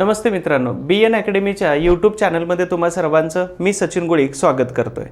नमस्ते मित्रांनो बी N अकॅडमीच्या YouTube चॅनलमध्ये तुम्हा सर्वांचं मी सचिन गुळीक स्वागत करतोय.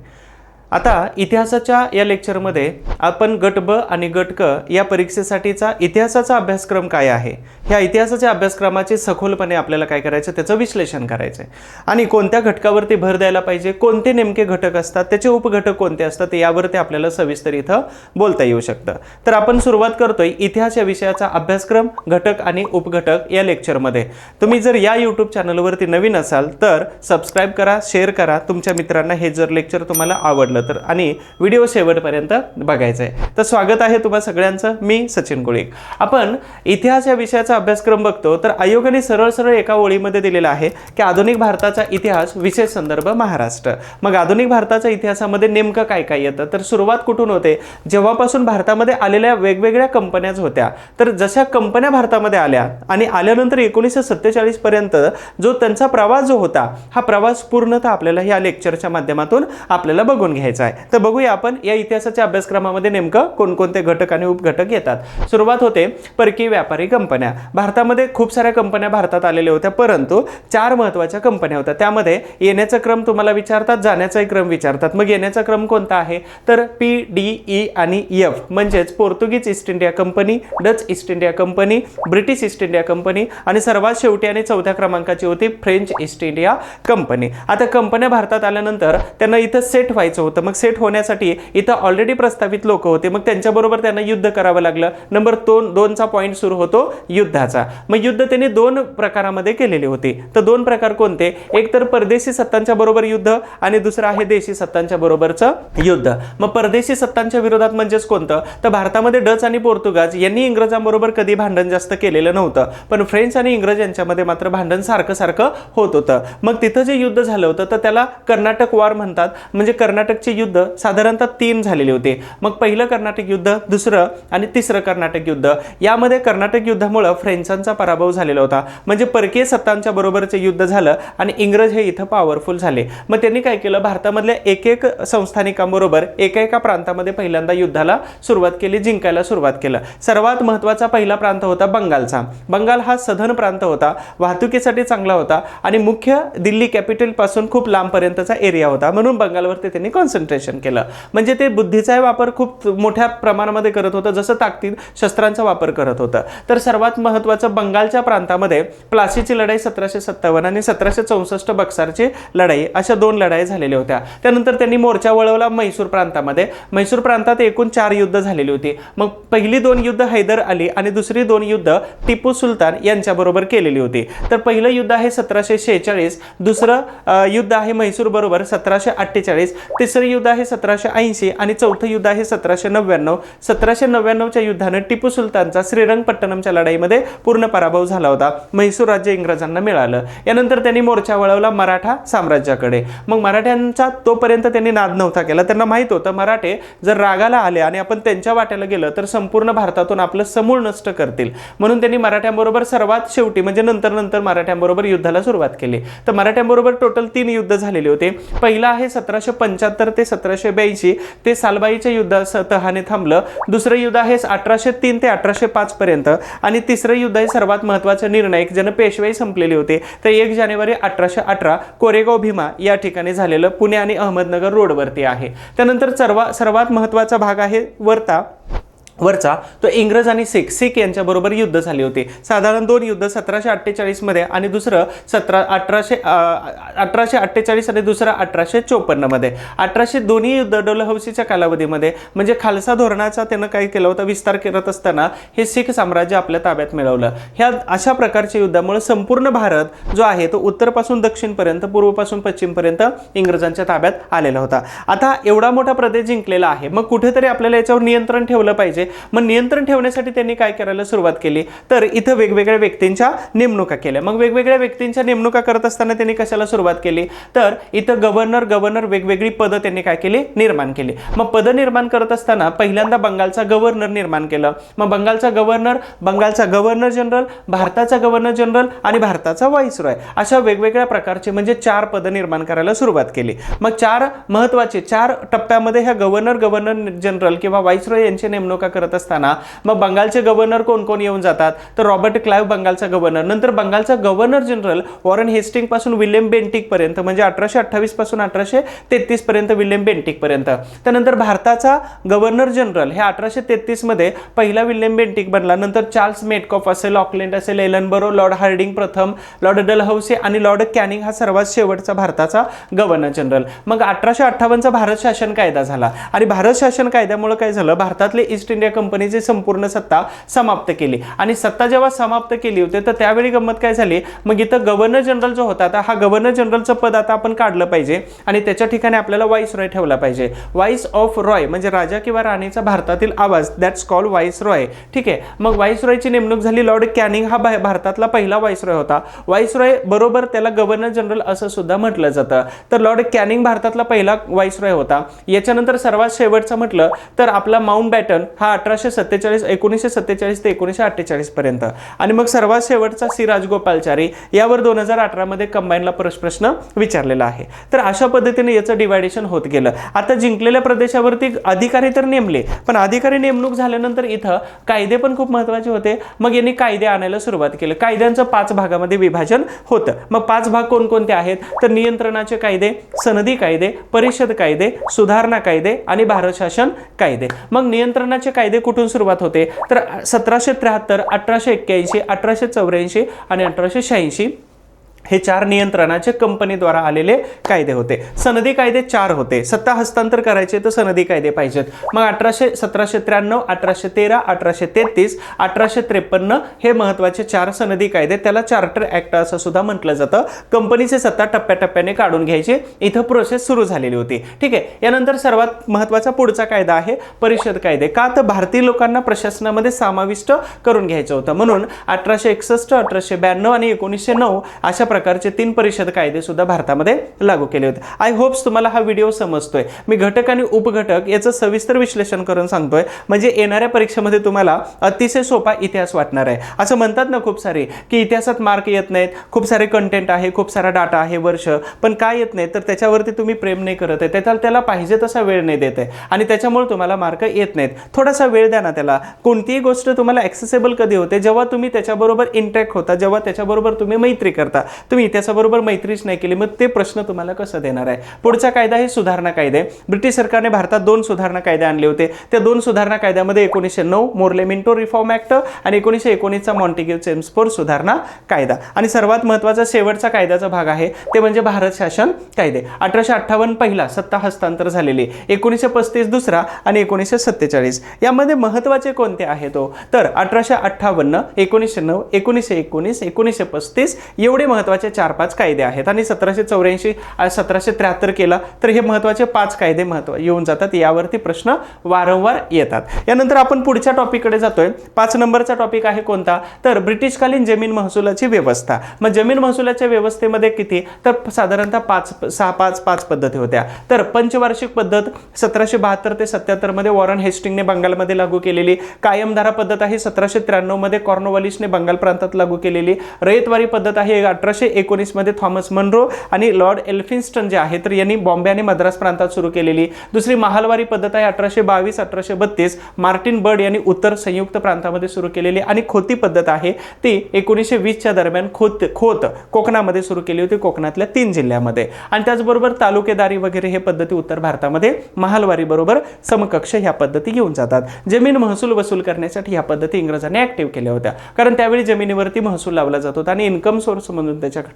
आता इतिहासाच्या या लेक्चरमध्ये आपण गट ब आणि गट क या परीक्षेसाठीचा इतिहासाचा अभ्यासक्रम काय आहे? ह्या इतिहासाच्या अभ्यासक्रमाचे सखोलपणे आपल्याला काय करायचं? त्याचं विश्लेषण करायचं आहे आणि कोणत्या घटकावरती भर द्यायला पाहिजे? कोणते नेमके घटक असतात? त्याचे उपघटक कोणते असतात? यावरती आपल्याला सविस्तर इथं बोलता येऊ शकतं. तर आपण सुरुवात करतोय इतिहास या विषयाचा अभ्यासक्रम घटक आणि उपघटक या लेक्चरमध्ये तुम्ही जर या यूट्यूब चॅनलवरती नवीन असाल तर सबस्क्राईब करा शेअर करा. तुमच्या मित्रांना हे जर लेक्चर तुम्हाला आवडलं तर. आणि व्हिडिओ शेवटपर्यंत बघायचा आहे तर स्वागत आहे तुम्हा सगळ्यांचं. मी सचिन गोळीक. आपण इतिहास या विषयाचा अभ्यासक्रम बघतो तर आयोगाने सरळ सरळ एका ओळीमध्ये दिलेला आहे की आधुनिक भारताचा इतिहास विशेष संदर्भ महाराष्ट्र. मग आधुनिक भारताच्या इतिहासामध्ये नेमकं काय काय येतं? तर सुरुवात कुठून होते? जेव्हापासून भारतामध्ये आलेल्या वेगवेगळ्या कंपन्याच होत्या. तर जशा कंपन्या भारतामध्ये आल्या आणि आल्यानंतर एकोणीसशे सत्तेचाळीस पर्यंत जो त्यांचा प्रवास जो होता हा प्रवास पूर्णतः आपल्याला या लेक्चरच्या माध्यमातून आपल्याला बघून घ्यायचा. आहे. तर बघूया आपण या इतिहासाच्या अभ्यासक्रमामध्ये नेमकं कोणकोणते घटक आणि उपघटक येतात. सुरुवात होते परकीय व्यापारी कंपन्या. भारतामध्ये खूप साऱ्या कंपन्या भारतात आलेल्या होत्या परंतु चार महत्त्वाच्या कंपन्या होत्या. त्यामध्ये येण्याचा क्रम तुम्हाला विचारतात जाण्याचाही क्रम विचारतात. मग येण्याचा क्रम कोणता आहे? तर पी डी ई आणि एफ म्हणजेच पोर्तुगीज East India Company Dutch East India Company British East India Company आणि सर्वात शेवटी आणि चौथ्या क्रमांकाची होती फ्रेंच ईस्ट इंडिया कंपनी. आता कंपन्या भारतात आल्यानंतर त्यांना इथं सेट व्हायचं होतं. मग सेट होण्यासाठी इथं ऑलरेडी प्रस्तावित लोक होते. मग त्यांच्याबरोबर त्यांना युद्ध करावं लागलं. नंबर दोन दोनचा पॉईंट सुरू होतो युद्धाचा. मग युद्ध त्यांनी दोन प्रकारामध्ये केलेले होते. तर दोन प्रकार कोणते? एक तर परदेशी सत्तांच्या बरोबर युद्ध आणि दुसरं आहे देशी सत्तांच्या बरोबरचं युद्ध. मग परदेशी सत्तांच्या विरोधात म्हणजेच कोणतं? तर भारतामध्ये डच आणि पोर्तुगाज यांनी इंग्रजांबरोबर कधी भांडण जास्त केलेलं नव्हतं. पण फ्रेंच आणि इंग्रज यांच्यामध्ये मात्र भांडण सारखं सारखं होत होतं. मग तिथं जे युद्ध झालं होतं तर त्याला कर्नाटक वार म्हणतात. म्हणजे कर्नाटकचे युद्ध साधारणतः तीन झालेले होते. मग पहिलं कर्नाटक युद्ध दुसरं आणि तिसरं कर्नाटक युद्ध. यामध्ये कर्नाटक युद्धामुळं फ्रेंचांचा पराभव झालेला होता. म्हणजे परकीय सत्तांच्या बरोबरचे युद्ध झालं आणि इंग्रज हे इथं पॉवरफुल झाले. मग त्यांनी काय केलं? भारतामधल्या एक एक संस्थानिकांबरोबर एका एका प्रांतामध्ये पहिल्यांदा युद्धाला सुरुवात केली जिंकायला सुरुवात केलं. सर्वात महत्त्वाचा पहिला प्रांत होता बंगालचा. बंगाल हा सधन प्रांत होता वाहतुकीसाठी चांगला होता आणि मुख्य दिल्ली कॅपिटलपासून खूप लांबपर्यंतचा एरिया होता. म्हणून बंगालवरती त्यांनी कॉन्सन्ट्रेशन केलं. म्हणजे ते बुद्धीचाही वापर खूप मोठ्या प्रमाणामध्ये करत होतं जसं ताकदीत शस्त्रांचा वापर करत होतं. तर सर्वात महत्त्वाचं बंगालच्या प्रांतामध्ये प्लासीची लढाई सतराशे सत्तावन्न आणि सतराशे चौसष्ट बक्सारची लढाई अशा दोन लढाई झालेल्या होत्या. त्यानंतर त्यांनी मोर्चा वळवला मैसूर प्रांतामध्ये. म्हैसूर प्रांतात एकूण चार युद्ध झालेली होती. मग पहिली दोन युद्ध हैदर अली आणि दुसरी दोन युद्ध टिपू सुलतान यांच्याबरोबर केलेली होती. तर पहिलं युद्ध आहे सतराशे शेहेचाळीस दुसरं युद्ध आहे म्हैसूर बरोबर सतराशे अठ्ठेचाळीस तिसरं युद्ध आहे सतराशे ऐंशी आणि चौथं युद्ध आहे सतराशे नव्याण्णव. सतराशे नव्याण्णवच्या युद्धानं टिपू सुलतानचा श्रीरंगपट्टणमच्या लढाईमध्ये पूर्ण पराभव झाला होता. म्हैसूर राज्य इंग्रजांना मिळालं. यानंतर त्यांनी मोर्चा वळवला मराठा साम्राज्याकडे. मग मराठ्यांचा तोपर्यंत त्यांनी नाद नव्हता केला. त्यांना माहीत होतं मराठे जर रागाला आले आणि आपण त्यांच्या वाट्याला गेलं तर संपूर्ण भारतातून आपलं समूळ नष्ट करतील. म्हणून त्यांनी मराठ्यांबरोबर सर्वात शेवटी म्हणजे नंतर नंतर मराठ्यांबरोबर युद्धाला सुरुवात केली. तर मराठ्यांबरोबर टोटल तीन युद्ध झालेले होते. पहिलं आहे सतराशे पंच्याहत्तर ते सतराशे ब्याऐंशी ते सालबाईच्या युद्ध तहाने थांबलं. दुसरं युद्ध आहे अठराशे तीन ते अठराशे पाच पर्यंत. आणि तिसरं युद्ध आहे सर्वात महत्त्वाचं निर्णय ज्यानं पेशवाई संपलेली होते. तर एक जानेवारी अठराशे अठरा कोरेगाव भीमा या ठिकाणी झालेलं पुणे आणि अहमदनगर रोडवरती आहे. त्यानंतर सर्वा सर्वात महत्त्वाचा भाग आहे वर्ता. वरचा तो इंग्रज आणि सिख सिख यांच्याबरोबर युद्ध झाले होते. साधारण दोन युद्ध सतराशे अठ्ठेचाळीसमध्ये आणि दुसरं सतरा अठराशे अठराशे अठ्ठेचाळीस आणि दुसरं अठराशे चोपन्नमध्ये अठराशे दोन्ही युद्ध डोलहौसीच्या कालावधीमध्ये म्हणजे खालसा धोरणाचा त्यानं काय केलं होतं विस्तार करत असताना हे सिख साम्राज्य आपल्या ताब्यात मिळवलं. ह्या अशा प्रकारच्या युद्धामुळे संपूर्ण भारत जो आहे तो उत्तरपासून दक्षिणपर्यंत पूर्वपासून पश्चिमपर्यंत इंग्रजांच्या ताब्यात आलेला होता. आता एवढा मोठा प्रदेश जिंकलेला आहे मग कुठेतरी आपल्याला याच्यावर नियंत्रण ठेवलं पाहिजे. मग नियंत्रण ठेवण्यासाठी त्यांनी काय करायला सुरुवात केली? तर इथं वेगवेगळ्या व्यक्तींच्या नेमणुका केल्या. मग वेगवेगळ्या व्यक्तींच्या नेमणुका करत असताना त्यांनी कशाला सुरुवात केली? तर इथं गव्हर्नर गव्हर्नर वेगवेगळी पदं त्यांनी काय केली? निर्माण केली. मग पदं निर्माण करत असताना पहिल्यांदा बंगालचा गव्हर्नर निर्माण केलं. मग बंगालचा गव्हर्नर बंगालचा गव्हर्नर जनरल भारताचा गव्हर्नर जनरल आणि भारताचा वाईसरॉय अशा वेगवेगळ्या प्रकारचे म्हणजे चार पदं निर्माण करायला सुरुवात केली. मग चार महत्त्वाचे चार टप्प्यामध्ये ह्या गव्हर्नर गव्हर्नर जनरल किंवा वाईसरॉय यांची नेमणुका करत असताना मग बंगालचे गव्हर्नर कोण कोण येऊन जातात? तर रॉबर्ट क्लाइव्ह बंगालचा गव्हर्नर नंतर बंगालचा गव्हर्नर जनरल वॉरन हेस्टिंगपासून विल्यम बेंटिक पर्यंत म्हणजे अठराशे अठ्ठावीसपासून अठराशे तेहतीस पर्यंत विल्यम बेंटिक पर्यंत त्यानंतर भारताचा गव्हर्नर जनरल हे अठराशे तेहतीसमध्ये पहिला विल्यम बेंटिक बनला. नंतर चार्ल्स मेटकॉफ असेल ऑकलंड असेल एलनबरो लॉर्ड हार्डिंग प्रथम लॉर्ड डलहौसी आणि लॉर्ड कॅनिंग हा सर्वात शेवटचा भारताचा गव्हर्नर जनरल मग अठराशे अठ्ठावन्नचा भारत शासन कायदा झाला. आणि भारत शासन कायद्यामुळे काय झालं? भारतातले ईस्ट इंडिया कंपनीची संपूर्ण सत्ता समाप्त केली. आणि सत्ता जेव्हा समाप्त केली होती तर त्यावेळी गंमत काय झाली? मग इथं गव्हर्नर जनरल जो होता आता हा गव्हर्नर जनरलचं पद आता आपण काढलं पाहिजे आणि त्याच्या ठिकाणी आपल्याला वाईस रॉय ठेवला पाहिजे. वाईस ऑफ रॉय म्हणजे राजा किंवा राणीचा भारतातील आवाज दॅट्स कॉल वाईस रॉय ठीक आहे? मग वाईस रॉयची नेमणूक झाली. लॉर्ड कॅनिंग हा भारतातला पहिला वाईस रॉय होता. वाईस रॉय बरोबर त्याला गव्हर्नर जनरल असं सुद्धा म्हटलं जातं. तर लॉर्ड कॅनिंग भारतातला पहिला वाईस रॉय होता. याच्यानंतर सर्वात शेवटचं म्हटलं तर आपला माउंट बॅटन हा अठराशे सत्तेचाळीस एकोणीसशे सत्तेचाळीस ते एकोणीसशे अठ्ठेचाळीस पर्यंत. आणि मग सर्वात शेवटचा सी राजगोपालचारी यावर दोन हजार अठरामध्ये कंबाईनला प्रश्न विचारलेला आहे. तर अशा पद्धतीने याचं डिवायडेशन होत गेलं. आता जिंकलेल्या प्रदेशावरती अधिकारी तर नेमले पण अधिकारी नेमणूक झाल्यानंतर इथं कायदे पण खूप महत्त्वाचे होते. मग यांनी कायदे आणायला सुरुवात केली. कायद्यांचं पाच भागामध्ये विभाजन होतं. मग पाच भाग कोणकोणते आहेत? तर नियंत्रणाचे कायदे सनदी कायदे परिषद कायदे सुधारणा कायदे आणि भारत शासन कायदे. मग नियंत्रणाचे कायदे कुठून सुरुवात होते? तर सतराशे त्र्याहत्तर अठराशे एक्क्याऐंशी अठराशे चौऱ्याऐंशी आणि अठराशे शहाऐंशी. हे चार नियंत्रणाचे कंपनीद्वारा आलेले कायदे होते. सनदी कायदे चार होते. सत्ता हस्तांतर करायचे तर सनदी कायदे पाहिजेत. मग अठराशे सतराशे त्र्याण्णव अठराशे तेरा अठराशे तेहतीस अठराशे त्रेपन्न हे महत्त्वाचे चार सनदी कायदे. त्याला चार्टर ऍक्ट असं सुद्धा म्हटलं जातं. कंपनीचे सत्ता टप्प्याटप्प्याने काढून घ्यायची. इथं प्रोसेस सुरू झालेली होती. ठीक आहे. यानंतर सर्वात महत्त्वाचा पुढचा कायदा आहे परिषद कायदे. का तर भारतीय लोकांना प्रशासनामध्ये समाविष्ट करून घ्यायचं होतं. म्हणून अठराशे एकसष्ट अठराशे ब्याण्णव आणि एकोणीसशे नऊ अशा प्रकारचे तीन परिषद कायदे सुद्धा भारतामध्ये लागू केले होते. आय होप्स तुम्हाला हा व्हिडिओ समजतोय. मी घटक आणि उपघटक याचं सविस्तर विश्लेषण करून सांगतोय. म्हणजे येणाऱ्या परीक्षेमध्ये तुम्हाला अतिशय सोपा इतिहास वाटणार आहे. असं म्हणतात ना खूप सारे की इतिहासात मार्क येत नाहीत. खूप सारे कंटेंट आहे खूप सारा डाटा आहे वर्ष. पण काय येत नाही तर त्याच्यावरती तुम्ही प्रेम नाही करत आहे. त्याला त्याला पाहिजे तसा वेळ नाही देत आहे. आणि त्याच्यामुळे तुम्हाला मार्क येत नाहीत. थोडासा वेळ द्या ना त्याला. कोणतीही गोष्ट तुम्हाला ॲक्सेसेबल कधी होते? जेव्हा तुम्ही त्याच्याबरोबर इंटरॅक्ट होता जेव्हा त्याच्याबरोबर तुम्ही मैत्री करता तुम्ही इतिहासाबरोबर मैत्रीच नाही केली मग ते प्रश्न तुम्हाला कसं देणार आहे? पुढचा कायदा हे सुधारणा कायदे. ब्रिटिश सरकारने भारतात दोन सुधारणा कायदे आणले होते. त्या दोन सुधारणा कायद्यामध्ये एकोणीसशे नऊ मोर्ले मिंटो रिफॉर्म ऍक्ट आणि एकोणीसशे एकोणीसचा मॉन्टेग्यू चेम्सफोर सुधारणा कायदा. आणि सर्वात महत्त्वाचा शेवटचा कायद्याचा भाग आहे ते म्हणजे भारत शासन कायदे. अठराशे अठ्ठावन्न पहिला सत्ता हस्तांतर झालेली एकोणीसशे पस्तीस दुसरा आणि एकोणीसशे सत्तेचाळीस. यामध्ये महत्त्वाचे कोणते आहेत तो तर अठराशे अठ्ठावन्न एकोणीसशे नऊ एकोणीसशे एकोणीस एकोणीसशे पस्तीस एवढे महत्त्वाचे चार पाच कायदे आहेत. आणि सतराशे चौऱ्याऐंशी सतराशे त्र्याहत्तर केला तर हे महत्त्वाचे पाच कायदे महत्त्व येऊन जातात. यावरती प्रश्न वारंवार येतात. यानंतर आपण पुढच्या टॉपिककडे जातोय. पाच नंबरचा टॉपिक आहे कोणता? तर ब्रिटिशकालीन जमीन महसुलाची व्यवस्था. मग जमीन महसुलाच्या व्यवस्थेमध्ये किती? तर साधारणतः पाच सहा पाच पाच पद्धती होत्या. तर पंचवार्षिक पद्धत सतराशे बहात्तर ते सत्याहत्तरमध्ये वॉरन हेस्टिंगने बंगालमध्ये लागू केलेली. कायमधारा पद्धत आहे सतराशे त्र्याण्णवमध्ये कॉर्नवॉलिसने बंगाल प्रांतात लागू केलेली. रयतवारी पद्धत आहे अठराशे एकोणीसमध्ये थॉमस मनरो आणि लॉर्ड एल्फिन्स्टन जे आहे तर यांनी बॉम्बे आणि मद्रास प्रांतात सुरू केलेली दुसरी महालवारी पद्धत आहे अठराशे बावीस अठराशे बत्तीस. मार्टिन बर्ड यांनी उत्तर संयुक्त प्रांतामध्ये सुरू केलेली आणि खोती पद्धत आहे ती एकोणीसशे वीसच्या दरम्यान खोत खोत कोकणामध्ये सुरू केली होती कोकणातल्या तीन जिल्ह्यामध्ये. आणि त्याचबरोबर तालुकेदारी वगैरे हे पद्धती उत्तर भारतामध्ये महालवारी बरोबर समकक्ष ह्या पद्धती घेऊन जातात. जमीन महसूल वसूल करण्यासाठी ह्या पद्धती इंग्रजांनी ऍक्टिव्ह केल्या होत्या. कारण त्यावेळी जमिनीवरती महसूल लावला जात होता आणि इन्कम सोर्स म्हणून त्याच्या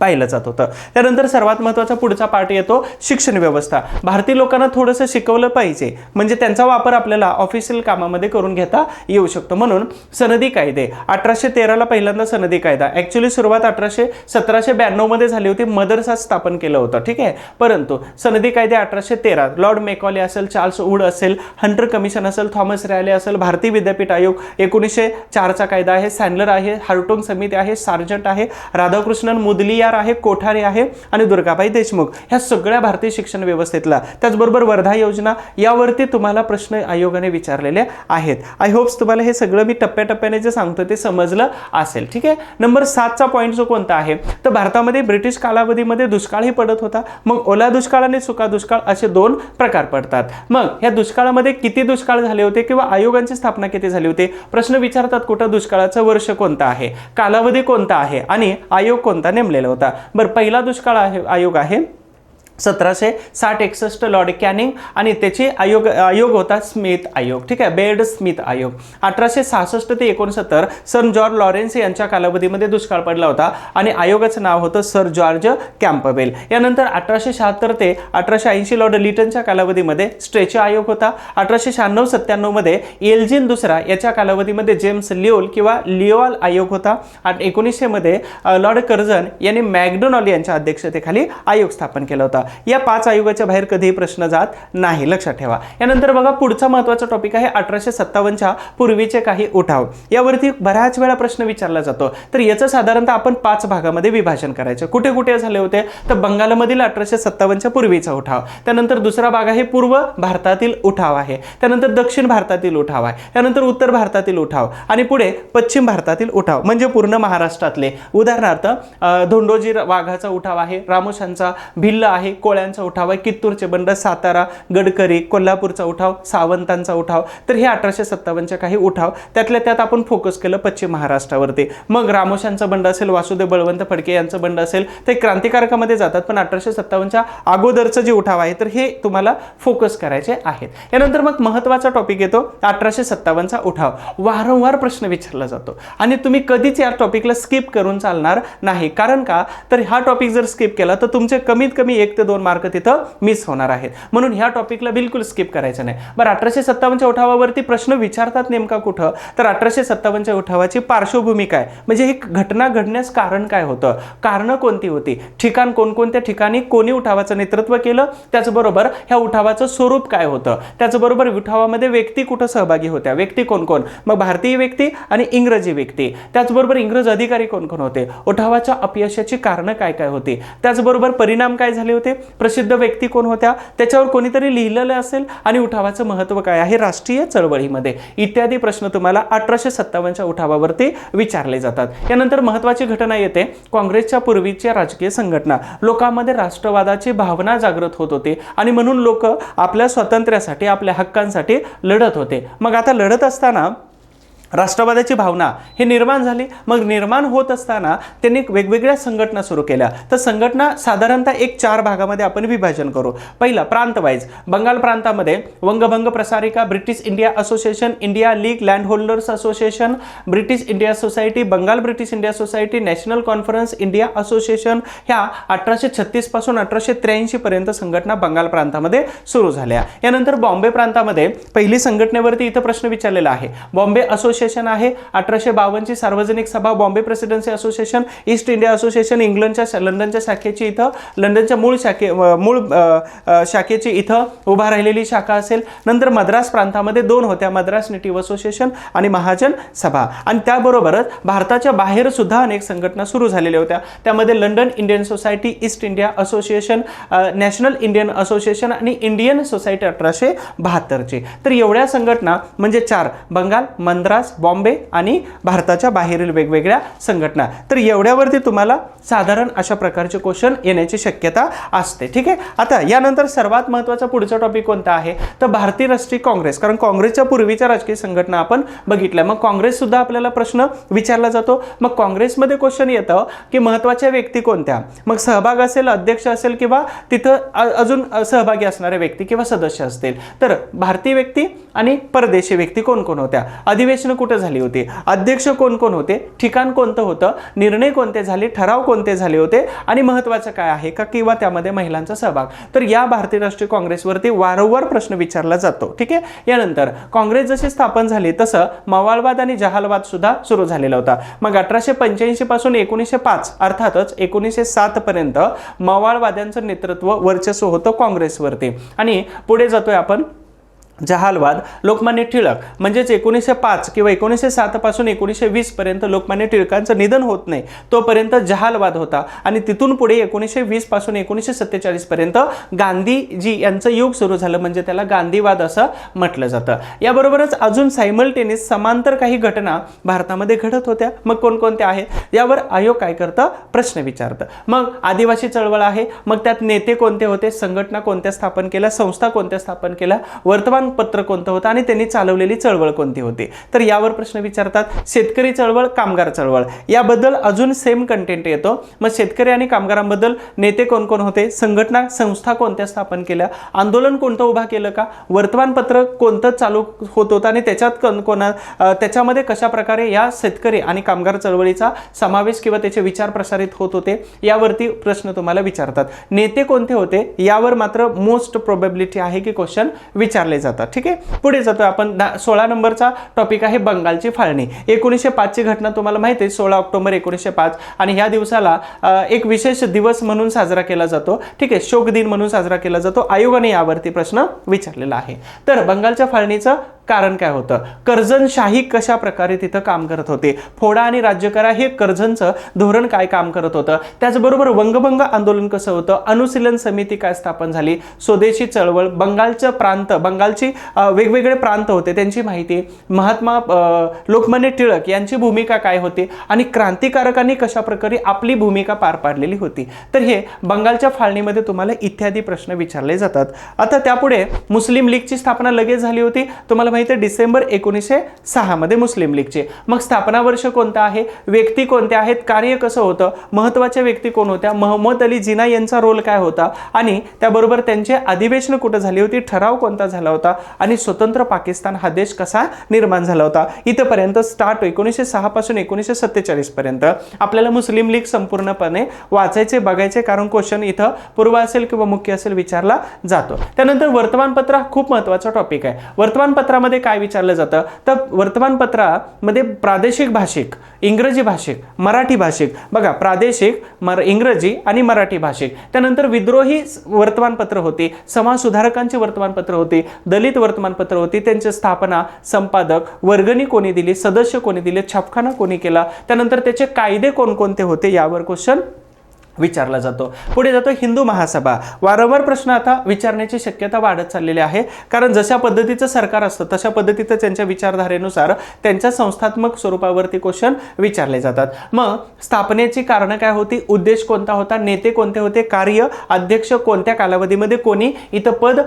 पाहिलं जात होतं. त्यानंतर सर्वात महत्त्वाचा पुढचा पार्ट येतो शिक्षण व्यवस्था. भारतीय लोकांना थोडंसं शिकवलं पाहिजे. म्हणजे त्यांचा वापर आपल्याला ऑफिशियल कामामध्ये करून घेता येऊ शकतो. म्हणून सनदी कायदे. अठराशे तेराला पहिल्यांदा सनदी कायदा. ॲक्च्युली सुरुवात अठराशे सतराशे ब्याण्णवमध्ये झाली होती. मदरसा स्थापन केलं होतं. ठीक आहे? परंतु सनदी कायदे अठराशे तेरा. लॉर्ड मेकॉले असेल चार्ल्स वूड असेल हंटर कमिशन असेल थॉमस रॅले असेल भारतीय विद्यापीठ आयोग एकोणीसशे चारचा कायदा आहे. सँडलर आहे. हार्टोंग समिती आहे. सार्जंट आहे. राधाकृष्णन मुदली आर आहे कोठारे आहे आणि दुर्गाबाई देशमुख ह्या सगळ्या भारतीय शिक्षण व्यवस्थेतला. त्याचबरोबर वर्धा योजना यावरती तुम्हाला प्रश्न आयोगाने विचारलेले आहेत. आय होप्स तुम्हाला हे सगळं मी टप्प्याटप्प्याने जे सांगतो ते समजलं असेल. ठीक आहे? नंबर सातचा पॉईंट जो कोणता आहे? तर भारतामध्ये ब्रिटिश कालावधीमध्ये दुष्काळही पडत होता. मग ओला दुष्काळ आणि सुका दुष्काळ असे दोन प्रकार पडतात. मग या दुष्काळामध्ये किती दुष्काळ झाले होते किंवा आयोगांची स्थापना किती झाली होती? प्रश्न विचारतात कुठं दुष्काळाचं वर्ष कोणतं आहे? कालावधी कोणता आहे? आणि आयोग कोणता नेमलेला होता. बरं पहिला दुष्काळ आहे आयोग आहे. सतराशे साठ एकसष्ट लॉर्ड कॅनिंग आणि त्याचे आयोग आयोग होता स्मिथ आयोग. ठीक आहे? बेड स्मिथ आयोग. अठराशे सहासष्ट ते एकोणसत्तर सर जॉर्ज लॉरेन्स यांच्या कालावधीमध्ये दुष्काळ पडला होता आणि आयोगाचं नाव होतं सर जॉर्ज कॅम्पबेल यानंतर अठराशे शहात्तर ते अठराशे ऐंशी लॉर्ड लिटनच्या कालावधीमध्ये स्ट्रेच आयोग होता. अठराशे शहाण्णव सत्त्याण्णवमध्ये एल्जिन दुसरा याच्या कालावधीमध्ये जेम्स लिओल किंवा लिओल आयोग होता. एकोणीसशेमध्ये लॉर्ड कर्झन यांनी मॅकडोनॉल यांच्या अध्यक्षतेखाली आयोग स्थापन केला होता. या पाच आयोगाच्या बाहेर कधीही प्रश्न जात नाही. लक्षात ठेवा. यानंतर बघा पुढचा महत्त्वाचा टॉपिक आहे अठराशे सत्तावन्नच्या पूर्वीचे काही उठाव. यावरती बऱ्याच वेळा प्रश्न विचारला जातो. तर याचं साधारणतः आपण पाच भागामध्ये विभाजन करायचं. कुठे कुठे झाले होते? तर बंगालमधील अठराशे सत्तावन्नच्या पूर्वीचा उठाव. त्यानंतर दुसरा भाग आहे पूर्व भारतातील उठाव आहे. त्यानंतर दक्षिण भारतातील उठाव आहे. त्यानंतर उत्तर भारतातील उठाव आणि पुढे पश्चिम भारतातील उठाव म्हणजे पूर्ण महाराष्ट्रातले. उदाहरणार्थ धोंडोजी वाघाचा उठाव आहे रामोशांचा भिल्ल आहे कोळ्यांचा उठाव आहे कित्तूरचे बंड सातारा गडकरी कोल्हापूरचा उठाव सावंतांचा उठाव. तर हे अठराशे सत्तावन्नचे काही उठाव. त्यातल्या त्यात आपण फोकस केलं पश्चिम महाराष्ट्रावरती. मग रामोशांचा बंड असेल वासुदेव बळवंत फडके यांचं बंड असेल ते क्रांतिकारकामध्ये जातात पण अठराशे सत्तावन्नच्या अगोदरचं जे उठाव आहे तर हे तुम्हाला फोकस करायचे आहेत. यानंतर मग महत्त्वाचा टॉपिक येतो अठराशे सत्तावन्नचा उठाव. वारंवार प्रश्न विचारला जातो. आणि तुम्ही कधीच या टॉपिकला स्किप करून चालणार नाही. कारण का? तर हा टॉपिक जर स्किप केला तर तुमचे कमीत कमी एक ते दोन मार्क तिथं मिस होणार आहेत. म्हणून ह्या टॉपिकला बिलकुल स्किप करायचं नाही. बरं अठराशे सत्तावन्नच्या उठावावरती प्रश्न विचारतात नेमका कुठं? तर अठराशे सत्तावन्नच्या उठावाची पार्श्वभूमी काय? म्हणजे ही घटना घडण्यास कारण काय होतं? कारणं कोणती होती? ठिकाण कोणकोणत्या ठिकाणी कोणी उठावाचं नेतृत्व केलं? त्याचबरोबर ह्या उठावाचं स्वरूप काय होतं? त्याचबरोबर उठावामध्ये व्यक्ती कुठं सहभागी होत्या? व्यक्ती कोण कोण मग भारतीय व्यक्ती आणि इंग्रजी व्यक्ती. त्याचबरोबर इंग्रज अधिकारी कोण कोण होते? उठावाच्या अपयशाची कारणं काय काय होती? त्याचबरोबर परिणाम काय झाले होते? प्रसिद्ध व्यक्ती कोण होत्या? त्याच्यावर कोणीतरी लिहिलेलं असेल? आणि उठावाचं महत्त्व काय आहे? राष्ट्रीय चळवळीमध्ये. इत्यादी प्रश्न तुम्हाला अठराशे सत्तावन्नच्या उठावावरती विचारले जातात. यानंतर महत्त्वाची घटना येते. काँग्रेसच्या पूर्वीच्या राजकीय संघटना. लोकांमध्ये राष्ट्रवादाची भावना जागृत होत होती. आणि म्हणून लोक आपल्या स्वातंत्र्यासाठी आपल्या हक्कांसाठी लढत होते. मग आता लढत असताना राष्ट्रवादाची भावना हे निर्माण झाली. मग निर्माण होत असताना त्यांनी वेगवेगळ्या संघटना सुरू केल्या. तर संघटना साधारणतः एक चार भागामध्ये आपण विभाजन करू. पहिला प्रांतवाईज. बंगाल प्रांतामध्ये वंगभंग प्रसारिका British India association India league land holders association British India society Bengal British India society national conference India association ह्या अठराशे छत्तीसपासून अठराशे त्र्याऐंशी पर्यंत संघटना बंगाल प्रांतामध्ये सुरू झाल्या. यानंतर बॉम्बे प्रांतामध्ये पहिली संघटनेवरती इथं प्रश्न विचारलेला आहे. बॉम्बे असोसिएशन आहे. अठराशे बावन्नची सार्वजनिक सभा Bombay presidency association East India association इंग्लंडच्या लंडनच्या शाखेची इथं लंडनच्या मूळ शाखे मूळ शाखेची इथं उभा राहिलेली शाखा असेल. नंतर मद्रास प्रांतामध्ये दोन होत्या मद्रास नेटिव्ह असोसिएशन आणि महाजन सभा. आणि त्याबरोबरच भारताच्या बाहेर सुद्धा अनेक संघटना सुरू झालेल्या होत्या. त्यामध्ये London Indian society east India association national Indian association आणि इंडियन सोसायटी अठराशे बहात्तरची. तर एवढ्या संघटना म्हणजे चार बंगाल मद्रास बॉम्बे आणि भारताच्या बाहेरील वेगवेगळ्या संघटना. तर एवढ्यावरती तुम्हाला साधारण अशा प्रकारचे क्वेश्चन येण्याची शक्यता असते. ठीक आहे? आता यानंतर सर्वात महत्त्वाचा पुढचा टॉपिक कोणता आहे? तर भारतीय राष्ट्रीय काँग्रेस. कारण काँग्रेसच्या पूर्वीच्या राजकीय संघटना आपण बघितल्या. मग काँग्रेस सुद्धा आपल्याला प्रश्न विचारला जातो. मग काँग्रेसमध्ये क्वेश्चन येतं की महत्त्वाच्या व्यक्ती कोणत्या? मग सहभाग असेल अध्यक्ष असेल किंवा तिथं अजून सहभागी असणारे व्यक्ती किंवा सदस्य असतील. तर भारतीय व्यक्ती आणि परदेशी व्यक्ती कोण कोण होत्या अधिवेशनं कुठं झाली होती? अध्यक्ष कोण कोण होते? ठिकाण कोणतं होतं? निर्णय कोणते झाले? ठराव कोणते झाले होते? आणि महत्त्वाचं काय आहे का? किंवा त्यामध्ये महिलांचा सहभाग? तर या भारतीय राष्ट्रीय काँग्रेसवरती वारंवार प्रश्न विचारला जातो ठीक आहे? यानंतर काँग्रेस जशी स्थापन झाली तसं मवाळवाद आणि जहालवाद सुद्धा सुरू झालेला होता. मग अठराशे पंच्याऐंशी पासून एकोणीसशे पाच अर्थातच एकोणीसशे सात पर्यंत मवाळवाद्यांचं नेतृत्व वर्चस्व होतं काँग्रेसवरती. आणि पुढे जातोय आपण जहालवाद लोकमान्य टिळक. म्हणजेच एकोणीसशे पाच किंवा एकोणीसशे सातपासून एकोणीसशे वीसपर्यंत लोकमान्य टिळकांचं निधन होत नाही. तोपर्यंत जहालवाद होता. आणि तिथून पुढे एकोणीसशे वीसपासून एकोणीसशे सत्तेचाळीसपर्यंत गांधीजी यांचं युग सुरू झालं. म्हणजे त्याला गांधीवाद असं म्हटलं जातं. याबरोबरच अजून सायमल्टेनिस समांतर काही घटना भारतामध्ये घडत होत्या. मग कोणकोणत्या आहेत? यावर आयोग काय करतं? प्रश्न विचारतं. मग आदिवासी चळवळ आहे. मग त्यात नेते कोणते होते? संघटना कोणत्या स्थापन केल्या? संस्था कोणत्या स्थापन केल्या? वर्तमान पत्र कोणतं होतं आणि त्यांनी चालवलेली चळवळ कोणती होती? तर यावर प्रश्न विचारतात शेतकरी चळवळ कामगार चळवळ? याबद्दल अजून सेम कंटेंट येतो. मग शेतकरी आणि कामगारांबद्दल नेते कोण कोण होते? संघटना संस्था कोणत्या स्थापन केल्या? आंदोलन कोणतं उभा केलं का? वर्तमानपत्र कोणतं चालू होत होतं आणि त्याच्यात कोण कोणा त्याच्यामध्ये कशा प्रकारे या शेतकरी आणि कामगार चळवळीचा समावेश किंवा त्याचे विचार प्रसारित होत होते? यावरती प्रश्न तुम्हाला विचारतात. नेते कोणते होते? यावर मात्र मोस्ट प्रोबेबिलिटी आहे की क्वेश्चन विचारले जातात. ठीक आहे? पुढे जातो आपण. सोळा नंबरचा टॉपिक आहे बंगालची फाळणी. एकोणीसशे पाचची घटना तुम्हाला माहिती आहे सोळा ऑक्टोबर एकोणीसशे पाच. आणि ह्या दिवसाला एक विशेष दिवस म्हणून साजरा केला जातो. ठीक आहे? शोक दिन म्हणून साजरा केला जातो. आयोगाने यावरती प्रश्न विचारलेला आहे. तर बंगालच्या फाळणीचं कारण काय होतं? कर्जनशाही कशा प्रकारे तिथं काम करत होते? फोडा आणि राज्य करा हे कर्जनचं धोरण काय काम करत होतं? त्याचबरोबर वंगभंग आंदोलन कसं होतं? अनुशीलन समिती काय स्थापन झाली? स्वदेशी चळवळ बंगालचं प्रांत बंगालची वेगवेगळे प्रांत होते त्यांची माहिती. महात्मा लोकमान्य टिळक यांची भूमिका काय होती? आणि क्रांतिकारकांनी कशा प्रकारे आपली भूमिका पार पाडलेली होती? तर हे बंगालच्या फाळणीमध्ये तुम्हाला इत्यादी प्रश्न विचारले जातात. आता त्यापुढे मुस्लिम लीगची स्थापना लगेच झाली होती. तुम्हाला माहिती आहे डिसेंबर एकोणीसशे सहामध्ये मुस्लिम लीगची. मग स्थापना वर्ष कोणतं आहे? व्यक्ती कोणत्या आहेत? कार्य कसं होतं? महत्त्वाच्या व्यक्ती कोण होत्या? महम्मद अली जिना यांचा रोल काय होता? आणि त्याबरोबर त्यांचे अधिवेशन कुठं झाली होती? ठराव कोणता झाला होता? आणि स्वतंत्र पाकिस्तान हा देश कसा निर्माण झाला होता? इथंपर्यंत स्टार्ट एकोणीसशे सहापासून एकोणीसशे सत्तेचाळीस पर्यंत. आपल्याला मुस्लिम लीग संपूर्णपणे वाचायचे बघायचे कारण क्वेश्चन इथं पूर्व असेल किंवा मुख्य असेल विचारला जातो. त्यानंतर वर्तमानपत्र हा खूप महत्त्वाचा टॉपिक आहे. वर्तमानपत्रामध्ये काय विचारलं जातं? तर वर्तमानपत्रामध्ये प्रादेशिक भाषिक इंग्रजी भाषिक मराठी भाषिक. बघा प्रादेशिक मर इंग्रजी आणि मराठी भाषिक. त्यानंतर विद्रोही वर्तमानपत्र होती समाजसुधारकांचे वर्तमानपत्र होती दलित वर्तमानपत्र होती त्यांची स्थापना संपादक वर्गणी कोणी दिली सदस्य कोणी दिले छापखाना कोणी केला त्यानंतर त्याचे कायदे कोणकोणते होते यावर क्वेश्चन विचारला जातो. पुढे जातो हिंदू महासभा. वारंवार प्रश्न आता विचारण्याची शक्यता वाढत चाललेली आहे. कारण जशा पद्धतीचं सरकार असतं तशा पद्धतीचं त्यांच्या विचारधारेनुसार त्यांच्या संस्थात्मक स्वरूपावरती क्वेश्चन विचारले जातात. मग स्थापनेची कारणं काय होती? उद्देश कोणता होता? नेते कोणते होते? कार्य अध्यक्ष कोणत्या कालावधीमध्ये कोणी इथं पद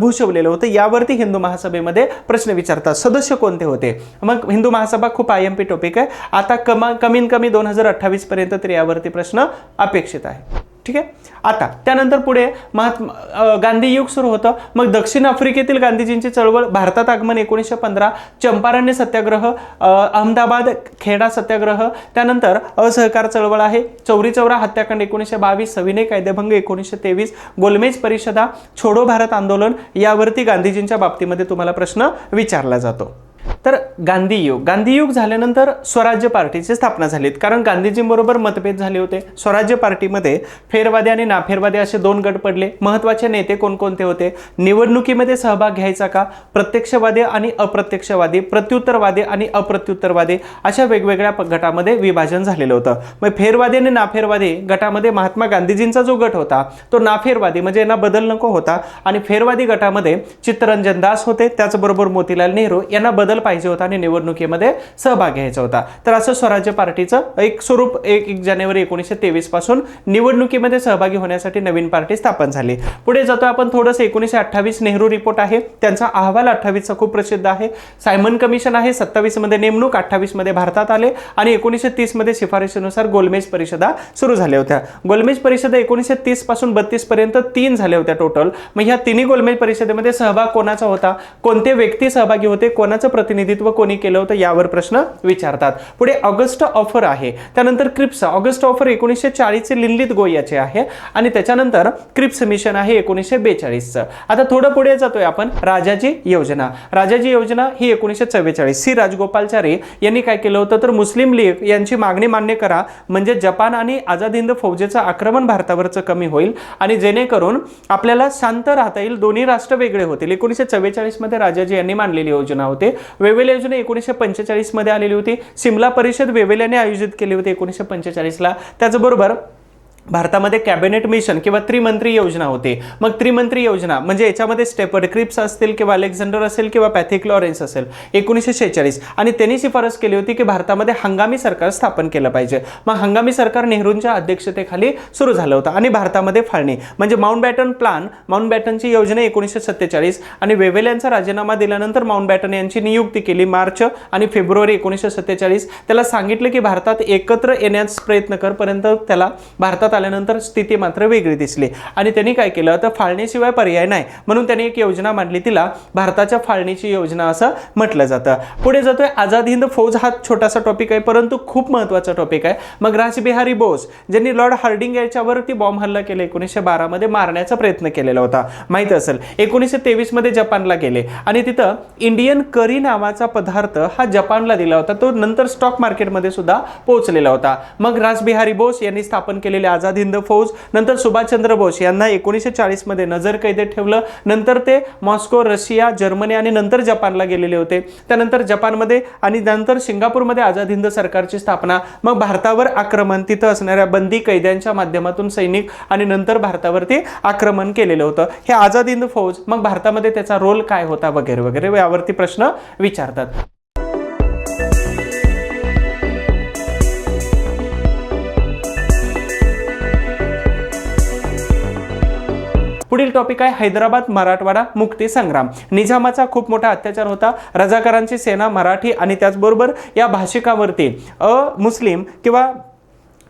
भूषवलेलं होतं? यावरती हिंदू महासभेमध्ये प्रश्न विचारतात. सदस्य कोणते होते? मग हिंदू महासभा खूप आय एम पी टॉपिक आहे. आता कमा कमीत कमी दोन हजार अठ्ठावीस पर्यंत तरी यावरती प्रश्न अपेक्षित आहे. ठीक आहे? आता त्यानंतर पुढे महात्मा गांधी युग सुरू होतं. मग दक्षिण आफ्रिकेतील गांधीजींची चळवळ भारतात आगमन एकोणीसशे पंधरा चंपारण्य सत्याग्रह अहमदाबाद खेडा सत्याग्रह त्यानंतर असहकार चळवळ आहे. चौरी चौरा हत्याकांड एकोणीसशे बावीस सविनय कायदेभंग एकोणीसशे तेवीस गोलमेज परिषदा छोडो भारत आंदोलन यावरती गांधीजींच्या बाबतीमध्ये तुम्हाला प्रश्न विचारला जातो. तर गांधी युग. गांधी युग झाल्यानंतर स्वराज्य पार्टीची स्थापना झालीत. कारण गांधीजींबरोबर मतभेद झाले होते. स्वराज्य पार्टीमध्ये फेरवादी आणि नाफेरवादी असे दोन गट पडले. महत्त्वाचे नेते कोणकोणते होते? निवडणुकीमध्ये सहभाग घ्यायचा का? प्रत्यक्षवादी आणि अप्रत्यक्षवादी प्रत्युत्तरवादी आणि अप्रत्युत्तरवादी अशा वेगवेगळ्या गटामध्ये विभाजन झालेलं होतं. मग फेरवादी आणि नाफेरवादी गटामध्ये महात्मा गांधीजींचा जो गट होता तो नाफेरवादी म्हणजे यांना बदल नको होता. आणि फेरवादी गटामध्ये चित्तरंजन दास होते. त्याचबरोबर मोतीलाल नेहरू यांना बदल पाहिजे होता आणि निवडणुकीमध्ये सहभाग घ्यायचा होता. तर असं स्वराज्य पार्टीचं एक स्वरूप एक एक जानेवारी एकोणीसशे तेवीसपासून निवडणुकीमध्ये सहभागी होण्यासाठी नवीन पार्टी स्थापन झाली. पुढे जातो आपण थोडंसं एकोणीसशे अठ्ठावीस नेहरू रिपोर्ट आहे. त्यांचा अहवाल अठ्ठावीसचा खूप प्रसिद्ध आहे. सायमन कमिशन आहे. सत्तावीसमध्ये नेमणूक अठ्ठावीसमध्ये भारतात आले आणि एकोणीसशे तीसमध्ये शिफारशीनुसार गोलमेज परिषदा सुरू झाल्या होत्या. गोलमेज परिषदा एकोणीसशे तीसपासून बत्तीस पर्यंत तीन झाल्या होत्या टोटल मग ह्या तिन्ही गोलमेज परिषदेमध्ये सहभाग कोणाचा होता? कोणते व्यक्ती सहभागी होते? कोणाचं प्रतिनिधित्व कोणी केलं होतं यावर प्रश्न विचारतात. पुढे ऑगस्ट ऑफर आहे. त्यानंतर क्रिप्स. ऑगस्ट ऑफर एकोणीसशे चाळीसचे लिल्लित गोयाचे आहे आणि त्याच्यानंतर क्रिप्स मिशन आहे एकोणीसशे बेचाळीसचं आता थोडं पुढे जातोय आपण. राजाजी योजना. राजाजी योजना ही एकोणीसशे चव्वेचाळीस सी. राजगोपालचारी यांनी काय केलं होतं? तर मुस्लिम लीग यांची मागणी मान्य करा. म्हणजे जपान आणि आझाद हिंद फौजेचं आक्रमण भारतावरचं कमी होईल आणि जेणेकरून आपल्याला शांत राहता येईल. दोन्ही राष्ट्र वेगळे होतील. एकोणीसशे चव्वेचाळीसमध्ये राजाजी यांनी मांडलेली योजना होती. वेवेल योजना एकोणीसशे पंचेचाळीसमध्ये आलेली होती. सिमला परिषद वेवेल्याने आयोजित केली होती एकोणीसशे पंचेचाळीसला. त्याचबरोबर भारतामध्ये कॅबिनेट मिशन किंवा त्रिमंत्री योजना होती. मग त्रिमंत्री योजना म्हणजे याच्यामध्ये स्टेपर क्रिप्स असतील किंवा अलेक्झांडर असेल किंवा पॅथिक लॉरेन्स असेल एकोणीसशे शेहेचाळीस. आणि त्यांनी शिफारस केली होती की भारतामध्ये हंगामी सरकार स्थापन केलं पाहिजे. मग हंगामी सरकार नेहरूंच्या अध्यक्षतेखाली सुरू झालं होतं आणि भारतामध्ये फाळणी. म्हणजे माउंट बॅटन प्लान माउंट बॅटनची योजना एकोणीसशे सत्तेचाळीस आणि वेवेल यांचा राजीनामा दिल्यानंतर माउंट बॅटन यांची नियुक्ती केली मार्च आणि फेब्रुवारी एकोणीसशे सत्तेचाळीस. त्याला सांगितलं की भारतात एकत्र येण्याचा प्रयत्न करपर्यंत त्याला भारतात आल्यानंतर स्थिती मात्र वेगळी दिसली. आणि त्यांनी काय केलं? तर फाळणीशिवाय पर्याय नाही. म्हणून त्यांनी एक योजना मांडली. तिला भारताच्या फाळणीची योजना असं म्हटलं जातं. पुढे जातोय आझाद हिंद फौज. हा छोटासा टॉपिक आहे परंतु खूप महत्त्वाचा टॉपिक आहे. मग राजबिहारी बोस ज्यांनी लॉर्ड हार्डिंग याच्यावरती बॉम्ब हल्ला केला एकोणीसशे बारामध्ये मारण्याचा प्रयत्न केलेला होता. माहीत असेल एकोणीसशे तेवीसमध्ये जपानला गेले. आणि तिथं इंडियन करी नावाचा पदार्थ हा जपानला दिला होता. तो नंतर स्टॉक मार्केटमध्ये सुद्धा पोहोचलेला होता. मग राजबिहारी बोस यांनी स्थापन केलेले आझाद हिंद फौज नंतर सुभाषचंद्र बोस यांना एकोणीसशे चाळीसमध्ये नजर कैदेत ठेवलं. नंतर ते मॉस्को रशिया जर्मनी आणि नंतर जपानला गेलेले होते. त्यानंतर जपानमध्ये आणि नंतर सिंगापूरमध्ये आझाद हिंद सरकारची स्थापना. मग भारतावर आक्रमण तिथं असणाऱ्या बंदी कैद्यांच्या माध्यमातून सैनिक आणि नंतर भारतावरती आक्रमण केलेलं होतं. हे आझाद हिंद फौज मग भारतामध्ये त्याचा रोल काय होता? वगैरे वगैरे यावरती प्रश्न विचारतात. पुढील टॉपिक आहे हैदराबाद मराठवाडा मुक्ती संग्राम. निजामाचा खूप मोठा अत्याचार होता. रजाकारांची सेना मराठी आणि त्याचबरोबर या भाषिकावरती. अ मुस्लिम किंवा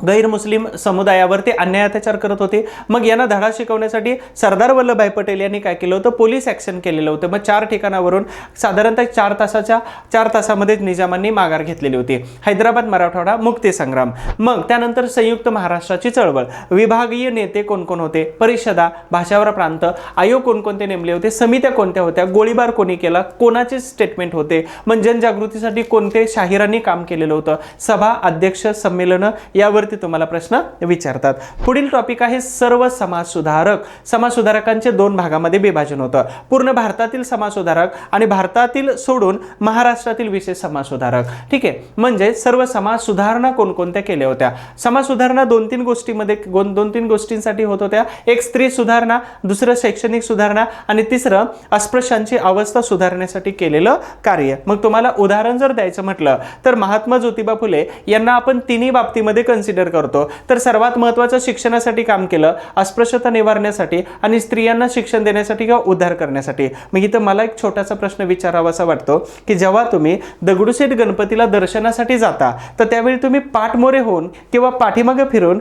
गैरमुस्लिम समुदायावरती अन्याय अत्याचार करत होते. मग यांना धडा शिकवण्यासाठी सरदार वल्लभभाई पटेल यांनी काय केलं होतं? पोलीस ॲक्शन केलेलं होतं. मग चार ठिकाणावरून साधारणतः चार तासाच्या चार तासामध्ये निजामांनी माघार घेतलेली होती. हैदराबाद मराठवाडा मुक्ती संग्राम. मग त्यानंतर संयुक्त महाराष्ट्राची चळवळ. विभागीय नेते कोणकोण होते? परिषदा भाषावर प्रांत आयोग कोणकोणते नेमले होते? समित्या कोणत्या होत्या? गोळीबार कोणी केला? कोणाचे स्टेटमेंट होते? मग जनजागृतीसाठी कोणते शाहिरांनी काम केलेलं होतं? सभा अध्यक्ष संमेलनं यावर त्याच्यावरती तुम्हाला प्रश्न विचारतात. पुढील टॉपिक आहे सर्व समाजसुधारक. समाजसुधारकांचे दोन भागामध्ये विभाजन होतं. पूर्ण भारतातील समाज सुधारक आणि भारतातील सोडून महाराष्ट्रातील विशेष समाज सुधारक ठीक आहे? म्हणजे सर्व समाज सुधारणा कोणकोणत्या केल्या होत्या? समाज सुधारणा दोन तीन गोष्टीमध्ये दोन दोन तीन गोष्टींसाठी होत होत्या. एक स्त्री सुधारणा दुसरं शैक्षणिक सुधारणा आणि तिसरं अस्पृश्यांची अवस्था सुधारण्यासाठी केलेलं कार्य. मग तुम्हाला उदाहरण जर द्यायचं म्हटलं तर महात्मा ज्योतिबा फुले यांना आपण तिन्ही बाबतीमध्ये कन्सिडर करतो. तर सर्वात महत्त्वाचं शिक्षणासाठी काम केलं अस्पृश्यता निवारण्यासाठी आणि स्त्रियांना शिक्षण देण्यासाठी किंवा उद्धार करण्यासाठी. मग इथं मला एक छोटासा प्रश्न विचारावासा वाटतो की जेव्हा तुम्ही दगडूशेठ गणपतीला दर्शनासाठी जाता तर त्यावेळी तुम्ही पाठमोरे होऊन किंवा पाठीमागे फिरून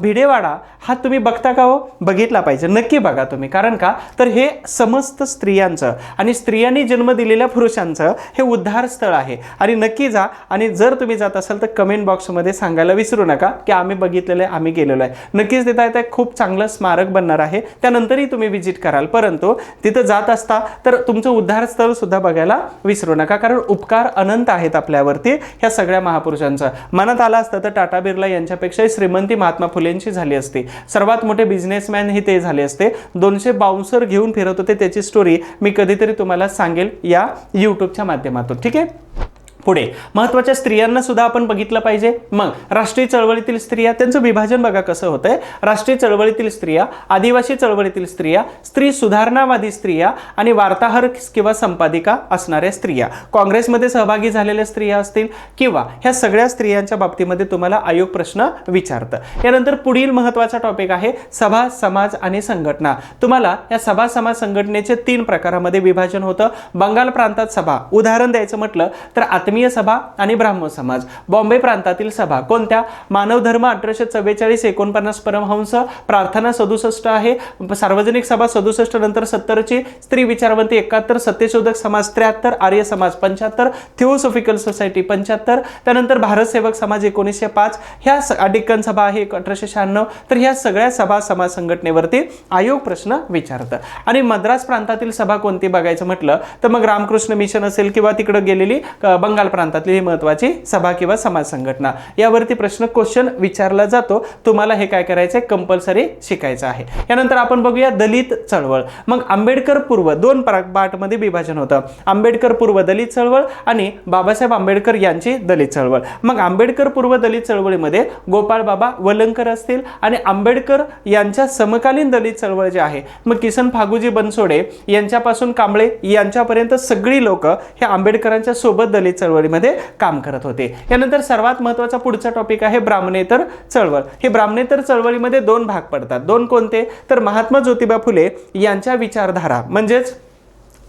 भिडेवाडा हा तुम्ही बघता का हो? बघितला पाहिजे. नक्की बघा तुम्ही. कारण का? तर हे समस्त स्त्रियांचं आणि स्त्रियांनी जन्म दिलेल्या पुरुषांचं हे उद्धार स्थळ आहे. आणि नक्की जा आणि जर तुम्ही जात असाल तर कमेंट बॉक्समध्ये सांगायला विसरू नका. की आम्ही बघितलेलं आहे आम्ही गेलेलो आहे. नक्कीच तिथं आहे खूप चांगलं स्मारक बनणार आहे. त्यानंतरही तुम्ही व्हिजिट कराल. परंतु तिथं जात असता तर तुमचं उद्धार स्थळ सुद्धा बघायला विसरू नका. कारण उपकार अनंत आहेत आपल्यावरती ह्या सगळ्या महापुरुषांचं. मनात आलं असतं तर टाटा बिर्ला यांच्यापेक्षाही श्रीमंती महात्मा फुलेंची झाली असती. सर्वात मोठे बिझनेसमॅन हे ते झाले असते. दोनशे बाउन्सर घेऊन फिरत होते त्याची स्टोरी मी कधीतरी तुम्हाला सांगेल या यूट्यूबच्या माध्यमातून. ठीक आहे? पुढे. महत्त्वाच्या स्त्रियांना सुद्धा आपण बघितलं पाहिजे. मग राष्ट्रीय चळवळीतील स्त्रिया त्यांचं विभाजन बघा कसं होतंय. राष्ट्रीय चळवळीतील स्त्रिया आदिवासी चळवळीतील स्त्रिया स्त्री सुधारणावादी स्त्रिया आणि वार्ताहर किंवा संपादिका असणाऱ्या स्त्रिया. काँग्रेसमध्ये सहभागी झालेल्या स्त्रिया असतील किंवा ह्या सगळ्या स्त्रियांच्या बाबतीमध्ये तुम्हाला आयोग प्रश्न विचारतं. यानंतर पुढील महत्त्वाचा टॉपिक आहे सभा समाज आणि संघटना. तुम्हाला या सभा समाज संघटनेचे तीन प्रकारामध्ये विभाजन होतं. बंगाल प्रांतात सभा. उदाहरण द्यायचं म्हटलं तर आत्म आत्मीय सभा आणि ब्राह्मण समाज. बॉम्बे प्रांतातील सभा. कोणत्या? मानव धर्म अठराशे चव्वेचाळीस एकोणपन्नास परमहंस प्रार्थना सदुसष्ट आहे. सार्वजनिक सभा सदुसष्ट नंतर सत्तरची. स्त्री विचारवंती एकाहत्तर सत्यशोधक समाज त्र्याहत्तर आर्य समाज पंच्याहत्तर थिओसॉफिकल सोसायटी पंच्याहत्तर. त्यानंतर भारत सेवक समाज एकोणीसशे पाच. ह्या स- डिक्कन सभा आहे अठराशे शहाण्णव. तर ह्या सगळ्या सभा समाज संघटनेवरती आयोग प्रश्न विचारतं. आणि मद्रास प्रांतातील सभा कोणती बघायचं म्हटलं तर मग रामकृष्ण मिशन असेल किंवा तिकडे गेलेली बंगाल बंगाल प्रांतातली ही महत्वाची सभा किंवा समाज संघटना. यावरती प्रश्न क्वेश्चन विचारला जातो. तुम्हाला हे काय करायचं आहे कंपल्सरी शिकायचं आहे. यानंतर आपण बघूया दलित चळवळ. मग आंबेडकर पूर्व दोन पार्टमध्ये विभाजन होतं. आंबेडकर पूर्व दलित चळवळ आणि बाबासाहेब आंबेडकर यांची दलित चळवळ. मग आंबेडकर पूर्व दलित चळवळीमध्ये गोपाळ बाबा वलंकर असतील आणि आंबेडकर यांच्या समकालीन दलित चळवळ जे आहे मग किसन फागुजी बनसोडे यांच्यापासून कांबळे यांच्यापर्यंत सगळी लोक हे आंबेडकरांच्या सोबत दलित चळवळ चळवळीमध्ये काम करत होते. यानंतर सर्वात महत्त्वाचा पुढचा टॉपिक आहे ब्राह्मणेतर चळवळ. हे ब्राह्मणेतर चळवळीमध्ये दोन भाग पडतात. दोन कोणते? तर महात्मा ज्योतिबा फुले यांच्या विचारधारा. म्हणजेच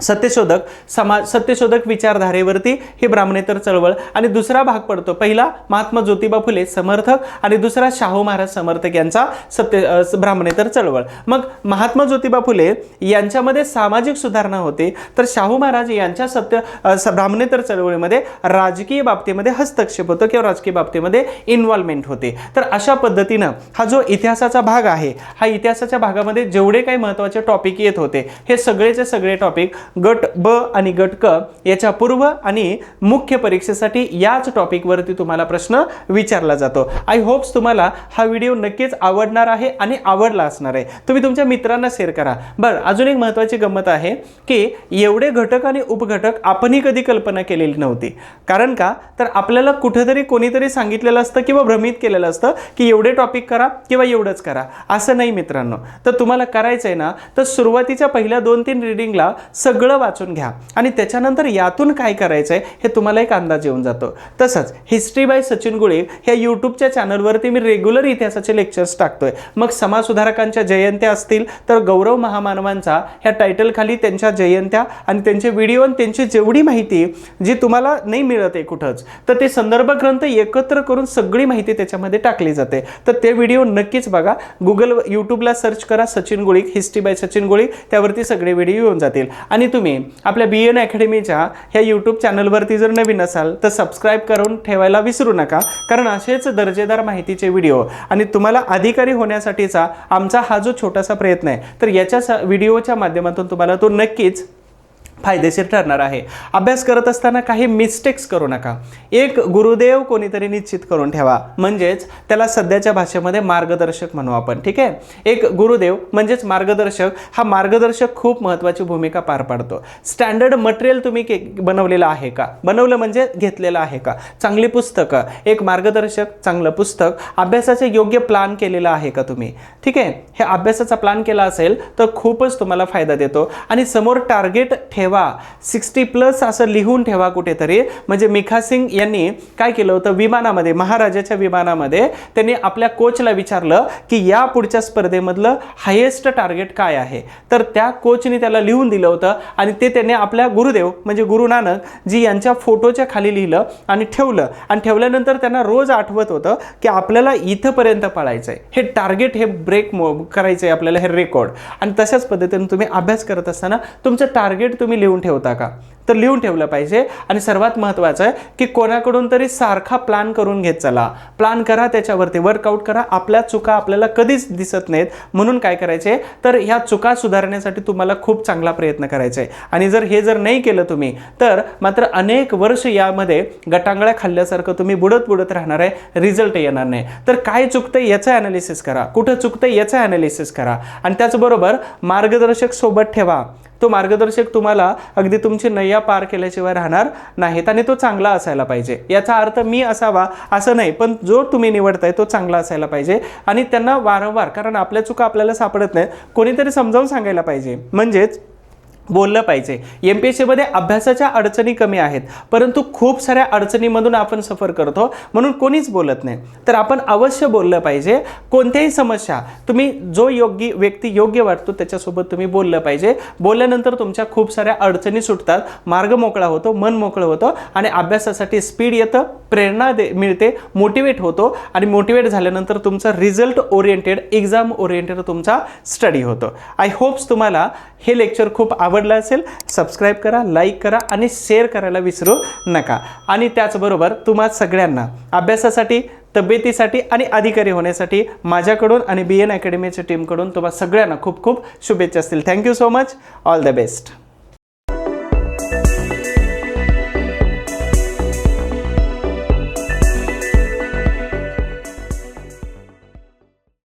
सत्यशोधक समाज सत्यशोधक विचारधारेवरती ही ब्राह्मणेतर चळवळ. आणि दुसरा भाग पडतो. पहिला महात्मा ज्योतिबा फुले समर्थक आणि दुसरा शाहू महाराज समर्थक यांचा सत्य ब्राह्मणेतर चळवळ. मग महात्मा ज्योतिबा फुले यांच्यामध्ये सामाजिक सुधारणा होते. तर शाहू महाराज यांच्या सत्य ब्राह्मणेतर चळवळीमध्ये राजकीय बाबतीमध्ये हस्तक्षेप होतो किंवा राजकीय बाबतीमध्ये इन्व्हॉल्वमेंट होते. तर अशा पद्धतीनं हा जो इतिहासाचा भाग आहे हा इतिहासाच्या भागामध्ये जेवढे काही महत्त्वाचे टॉपिक येत होते हे सगळेचे सगळे टॉपिक गट ब आणि गट क याच्या पूर्व आणि मुख्य परीक्षेसाठी याच टॉपिकवरती तुम्हाला प्रश्न विचारला जातो. आय होप्स तुम्हाला हा व्हिडिओ नक्कीच आवडणार आहे आणि आवडला असणार आहे. तुम्ही तुमच्या मित्रांना शेअर करा. बरं अजून एक महत्त्वाची गंमत आहे की एवढे घटक आणि उपघटक आपणही कधी कल्पना केलेली नव्हती. कारण का? तर आपल्याला कुठेतरी कोणीतरी सांगितलेलं असतं किंवा भ्रमित केलेलं असतं की एवढे टॉपिक करा किंवा एवढंच करा. असं नाही मित्रांनो. तर तुम्हाला करायचं आहे ना तर सुरुवातीच्या पहिल्या दोन तीन रिडिंगला सगळं वाचून घ्या. आणि त्याच्यानंतर यातून काय करायचं आहे हे तुम्हाला एक अंदाज येऊन जातो. तसंच हिस्ट्री बाय सचिन गुळे ह्या यूट्यूबच्या चॅनलवरती मी रेग्युलर इतिहासाचे लेक्चर्स टाकतोय. मग समाजसुधारकांच्या जयंत्या असतील तर गौरव महामानवांचा ह्या टायटलखाली त्यांच्या जयंत्या आणि त्यांचे व्हिडिओ आणि त्यांची जेवढी माहिती जी तुम्हाला नाही मिळत आहे कुठंच तर ते संदर्भ ग्रंथ एकत्र करून सगळी माहिती त्याच्यामध्ये टाकली जाते. तर ते व्हिडिओ नक्कीच बघा. गुगल यूट्यूबला सर्च करा सचिन गोळीक हिस्ट्री बाय सचिन गोळीक त्यावरती सगळे व्हिडिओ येऊन जातील. आणि तुम्ही आपल्या बी एन अकॅडमीच्या ह्या यूट्यूब चॅनलवरती जर नवीन असाल तर सबस्क्राईब करून ठेवायला विसरू नका कारण असेच दर्जेदार माहितीचे व्हिडिओ आणि तुम्हाला अधिकारी होण्यासाठीचा आमचा हा जो छोटासा प्रयत्न आहे तर याच्या स- व्हिडिओच्या माध्यमातून तुम्हाला तो नक्कीच फायदेशीर ठरणार आहे. अभ्यास करत असताना काही मिस्टेक्स करू नका. एक गुरुदेव कोणीतरी निश्चित करून ठेवा. म्हणजेच त्याला सध्याच्या भाषेमध्ये मार्गदर्शक म्हणू आपण ठीक आहे? एक गुरुदेव म्हणजेच मार्गदर्शक हा मार्गदर्शक खूप महत्त्वाची भूमिका पार पाडतो. स्टँडर्ड मटेरियल तुम्ही के बनवलेलं आहे का? बनवलं म्हणजे घेतलेलं आहे का? चांगली पुस्तकं. एक मार्गदर्शक चांगलं पुस्तक. अभ्यासाचे योग्य प्लान केलेलं आहे का तुम्ही? ठीक आहे? हे अभ्यासाचा प्लान केला असेल तर खूपच तुम्हाला फायदा देतो. आणि समोर टार्गेट ठेवा सिक्स्टी प्लस असं लिहून ठेवा कुठेतरी. म्हणजे मिखा सिंग यांनी काय केलं होतं? विमानामध्ये महाराजाच्या विमानामध्ये त्यांनी आपल्या कोचला विचारलं की या पुढच्या स्पर्धेमधलं हायेस्ट टार्गेट काय आहे? तर त्या कोचने त्याला लिहून दिलं होतं आणि ते त्याने आपल्या गुरुदेव म्हणजे गुरु नानक जी यांच्या फोटोच्या खाली लिहिलं आणि ठेवलं. आणि ठेवल्यानंतर त्यांना रोज आठवत होतं की आपल्याला इथंपर्यंत पळायचं आहे हे टार्गेट हे ब्रेक करायचं आहे आपल्याला हे रेकॉर्ड आणि तशाच पद्धतीने तुम्ही अभ्यास करत असताना तुमचं टार्गेट तुम्ही लिहून ठेवता का? तर लिहून ठेवलं पाहिजे. आणि सर्वात महत्त्वाचं आहे की कोणाकडून तरी सारखा प्लान करून घेत चला. प्लान करा त्याच्यावरती वर्कआउट करा. आपल्या चुका आपल्याला कधीच दिसत नाहीत. म्हणून काय करायचे? तर ह्या चुका सुधारण्यासाठी तुम्हाला खूप चांगला प्रयत्न करायचा. आहे आणि जर हे जर नाही केलं तुम्ही तर मात्र अनेक वर्ष यामध्ये गटांगळ्या खाल्ल्यासारखं तुम्ही बुडत बुडत राहणार आहे. रिझल्ट येणार नाही. तर काय चुकतंय याचं ॲनालिसिस करा. कुठं चुकतंय याचं ॲनालिसिस करा. आणि त्याचबरोबर मार्गदर्शक सोबत ठेवा. तो मार्गदर्शक तुम्हाला अगदी तुमची नय्या पार केल्याशिवाय राहणार नाहीत आणि तो चांगला असायला पाहिजे. याचा अर्थ मी असावा असं नाही पण जो तुम्ही निवडताय तो चांगला असायला पाहिजे आणि त्यांना वारंवार कारण आपल्या चुका आपल्याला सापडत नाहीत कोणीतरी समजावून सांगायला पाहिजे. म्हणजेच बोललं पाहिजे. एम पी एस सीमध्ये अभ्यासाच्या अडचणी कमी आहेत परंतु खूप साऱ्या अडचणीमधून आपण सफर करतो म्हणून कोणीच बोलत नाही. तर आपण अवश्य बोललं पाहिजे कोणत्याही समस्या तुम्ही जो योग्य व्यक्ती योग्य वाटतो त्याच्यासोबत तुम्ही बोललं पाहिजे. बोलल्यानंतर तुमच्या खूप साऱ्या अडचणी सुटतात मार्ग मोकळा होतो मन मोकळं होतं आणि अभ्यासासाठी स्पीड येतं प्रेरणा दे मिळते मोटिवेट होतो आणि मोटिवेट झाल्यानंतर तुमचा रिझल्ट ओरिएंटेड एक्झाम ओरिएंटेड तुमचा स्टडी होतो. आय होप्स तुम्हाला हे लेक्चर खूप आवड आवडलं असेल सबस्क्राईब करा लाईक करा आणि शेअर करायला विसरू नका. आणि त्याचबरोबर तुम्हा सगळ्यांना अभ्यासासाठी तब्येतीसाठी आणि अधिकारी होण्यासाठी माझ्याकडून आणि बी एन अकॅडमीच्या टीमकडून तुम्हा सगळ्यांना खूप खूप शुभेच्छा असतील. Thank you so much all the best